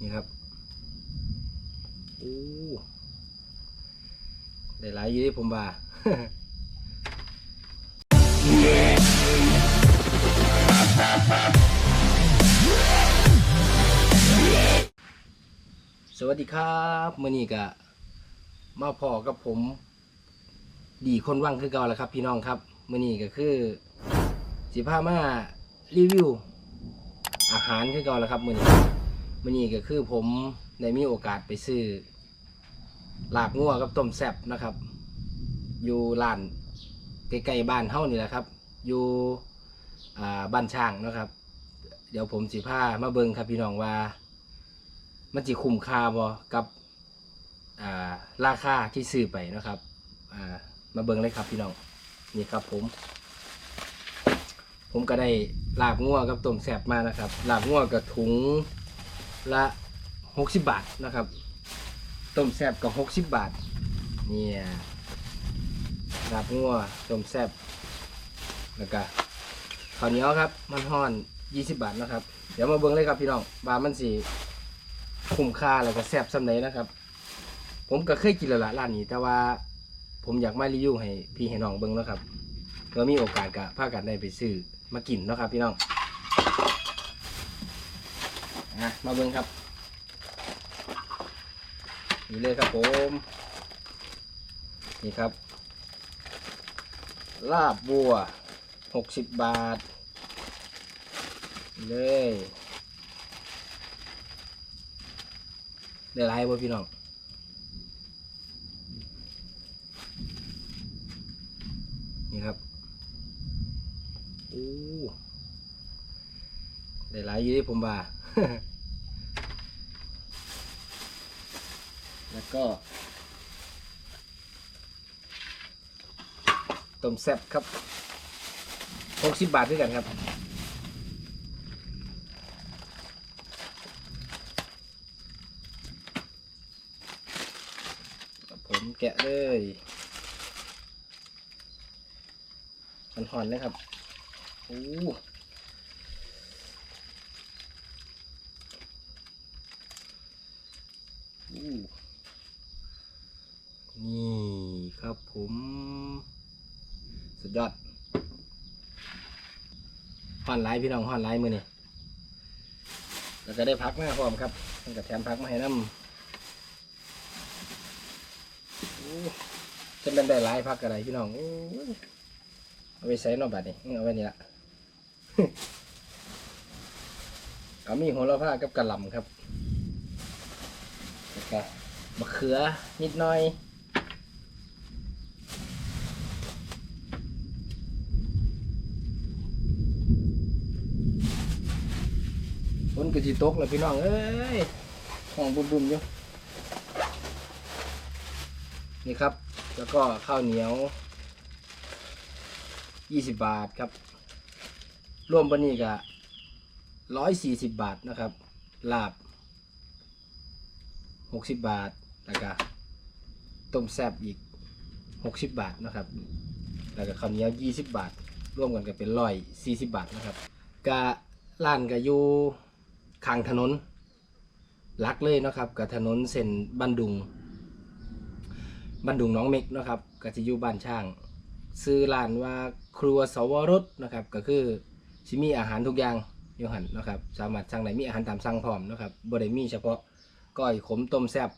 นี่ครับโอ้ได้หลายอยู่ที่ผมว่าสวัสดีครับมื่อนี้ก็มาพอกับผม ดีคนว่างคือเก่าแล้วครับ พี่น้องครับมื่อนี้ก็คือ สิพามารีวิว อาหารคือเก่าแล้วครับมื่อนี้ มื่อนี้ก็คือผมได้มีโอกาสไปซื้อลาบงัวกับต้มแซบนะครับ อยู่ร้านใกล้ๆบ้านเฮานี่แหละครับ อยู่บ้านช่างนะครับ เดี๋ยวผมสิพามาเบิ่งครับพี่น้องว่า มันจะคุ้มค่าบ่กับราคาที่ซื้อไปนะครับมาเบิ่งเลยครับพี่น้องนี่ครับผม ผมก็ได้ลาบงัวกับต้มแซบมานะครับลาบงัวกับถุง ละ 60 บาทนะครับต้มแซ่บก็60 บาทเนี่ยลาบงัวต้มแซ่บแล้วก็ข้าวเหนียวครับ มันห่อน 20 บาทนะครับ เดี๋ยวมาเบิ่งเลยครับพี่น้องว่ามันสิคุ้มค่าแล้วก็แซ่บสำเร็จนะครับ ผมก็เคยกินแล้วละร้านนี้ แต่ว่าผมอยากมารีวิวให้พี่ให้น้องเบิ่งนะครับเพื่อมีโอกาสก็พากันได้ไปซื้อมากินนะครับพี่น้องะมาเบิ่งครับ นี่เลยครับผม นี่ครับ ลาบบัวหกสิบบาท เลยได้ไรบ่พี่น้องนี่ครับโอ้ได้หลายอยู่ที่ผมว่า แล้ว ก็ ต้มแซ่บครับหกสิบบาทด้วยกันครับครับผมแกะเลยมันหอนเลยครับโอ้อู้นี่ครับ ผมสุดยอดห่อนไลายพี่น้องห่อนไลายมือนี่แล้วก็ได้พักมาพร้อมครับมันก็แถมพักมาให้น้ำจะเป็นได้หลายพักอะไรพี่น้องเอาไปใส่นอกบัดนี่เอาไว้นี่ละก็มีโหระพากับกระหล่ำครับแล้วก็มะเขือนิดหน่อย ก็สิตกแล้วพี่น้องเอ้ยห้องบุ่มๆอยู่นี่ครับ แล้วก็ข้าวเหนียว 20 บาทครับ รวมปนี้ก็140 บาทนะครับ ลาบ 60 บาทแล้วก็ต้มแซ่บอีก 60 บาทนะครับ แล้วก็ข้าวเหนียว 20 บาท รวมกันก็เป็น140 บาทนะครับกะร้านก็อยู่ ข้างถนนลักเลยนะครับกับถนนเส้นบันดุง บันดุงน้องเม็กนะครับก็จะอยู่บ้านช่าง ซื้อร้านว่าครัวสวรสนะครับก็คือสิมีอาหารทุกอย่างยูหันนะครับสามารถสั่งได้มีอาหารตามสั่งพร้อมนะครับบ่ได้มีเฉพาะก้อยขมต้มแซ่บ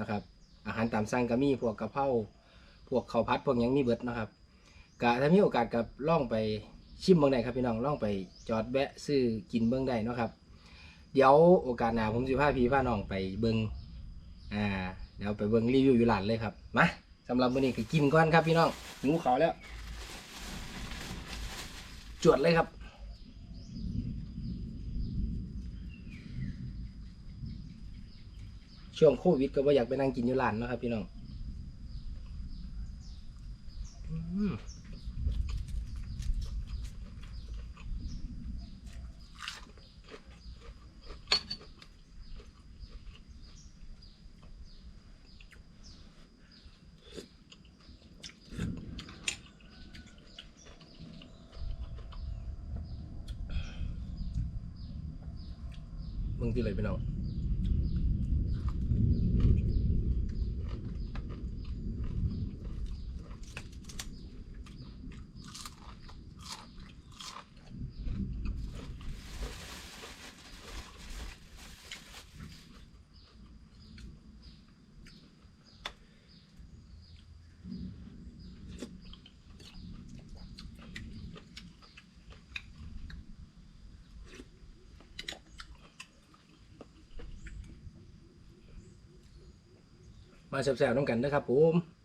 นะครับอาหารตามสั่งก็มีพวกกะเพราพวกข้าวผัดพวกยังมีเบิดนะครับก็ถ้ามีโอกาสกับล่องไปชิมเบิ่งได้ครับพี่น้องล่องไปจอดแวะซื้อกินเบิ่งได้เนะครับ ดี๋ยวโอกาสหน้าผมสิพาพี่พาน้องไปเบิงอ่าเดี๋ยวไปเบิงรีวิวอยู่ร้านเลยครับมาสำหรับมื้อนี้ก็กินก่อนครับพี่น้องหิวเขาวแล้ว จวดเลยครับช่วงโควิดก็บ่อยากไปนั่งกินอยู่ร้านเนาะครับพี่น้อง มึงที่เลยพี่น้อง มาแซ่บๆน้องกันนะครับผม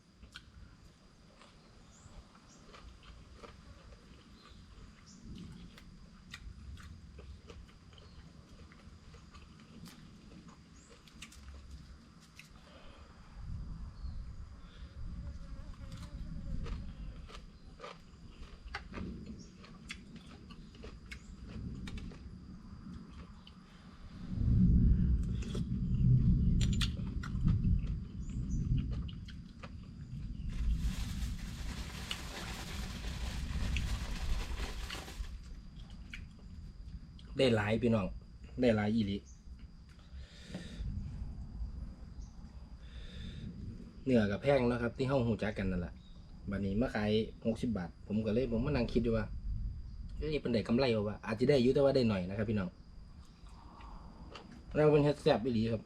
ได้หลายพี่น้อง ได้หลายอีลีเนื้อกับแพงนะครับ ที่ห้องหูจักกันนั่นแหละบัดนี้มาขายหกสิบบาท ผมก็เลยผมมานั่งคิดดูว่าเอ้ยเป็นได้กำไรบ่วะอาจจะได้อยุ่แต่ว่าได้หน่อยนะครับ พี่น้อง เราเป็นเฮดแซบอีหลีครับ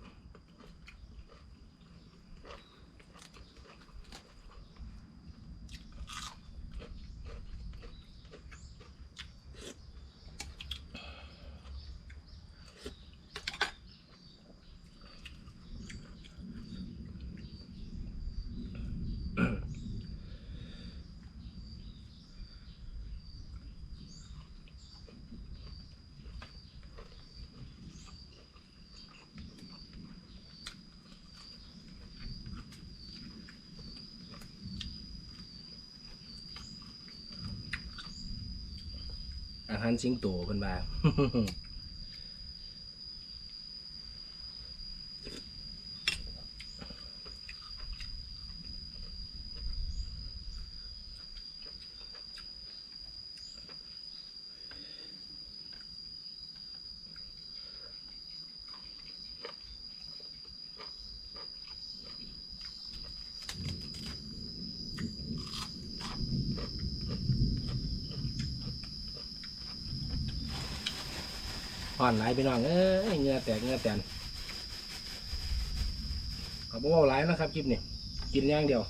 หารสิงโตเพิ่นว่า ห่อนหลายพี่น้องเอ้ยเงือแตกเงือแตนขอาบ่เว้าหลายนะครับคลิปนี้กินอย่างเดียว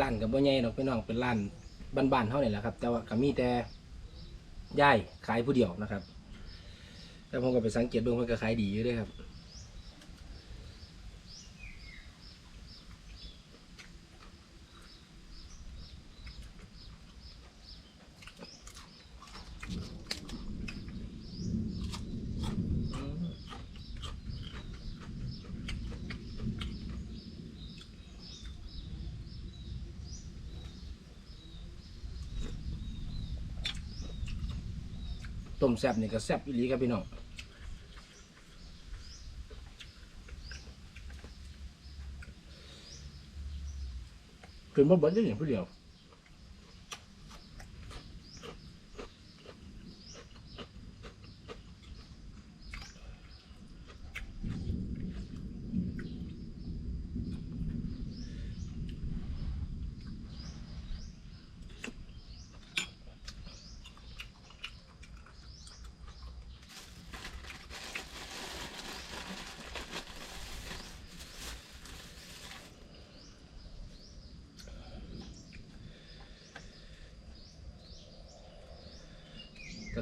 ร้านกับบ่ใหญ่ดอกพี่น้องเป็นร้านบ้านๆเท่านี่แหละครับ แต่ว่าก็มีแต่ย่ายขายผู้เดียวนะครับ แต่ผมก็ไปสังเกตเบิ่งเพิ่นก็ขายดีอยู่ด้วยครับ ต้มแซ่บนี่ก็แซ่บอีหลีครับพี่น้องกินบ่เบิดได้อย่างผู้เดียว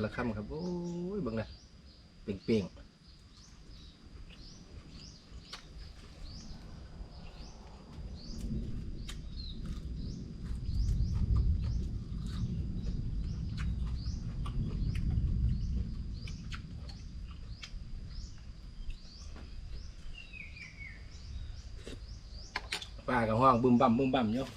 ละคำครับ โอ้ยบังนะเปลี่ยนเปลี่ยนปลากับห้องบึมบั่มบึมบั่มเนาะ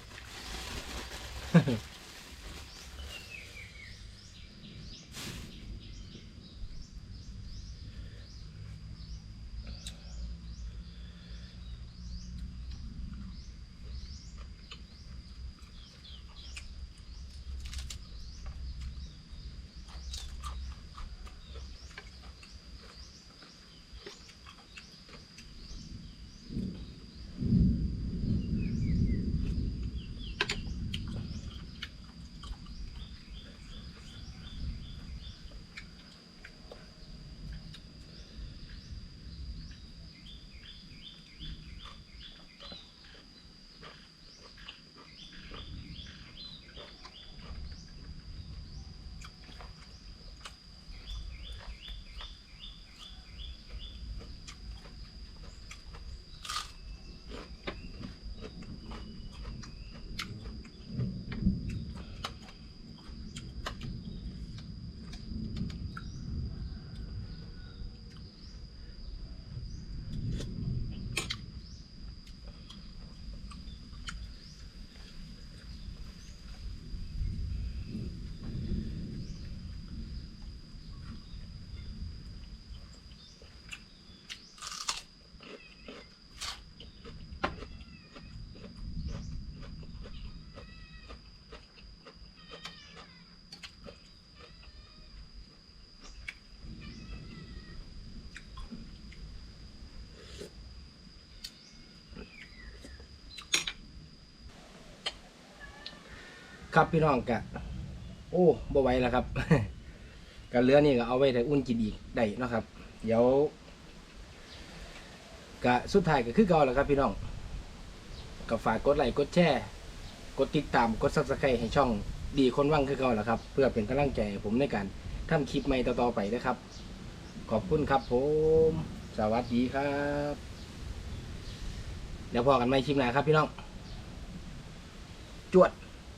ครับพี่น้องกะ โอ้บ่ไหวแล้วครับกันเรือนี่ก็เอาไว้แต่อุ่นกินอีกได้นะครับ เดี๋ยวกะสุดท้ายก็คือเก่าแล้วครับพี่น้องก็ฝากกดไลค์กดแชร์กดติดตามกดซับสไครต์ให้ช่องดีคนว่างคือเก่าแล้วครับ เพื่อเป็นกำลังใจผมในการทำคลิปใหม่ต่อๆไปนะครับ ขอบคุณครับผม สวัสดีครับ เดี๋ยวพอกันใหม่คลิปหน้าครับพี่น้อง จวด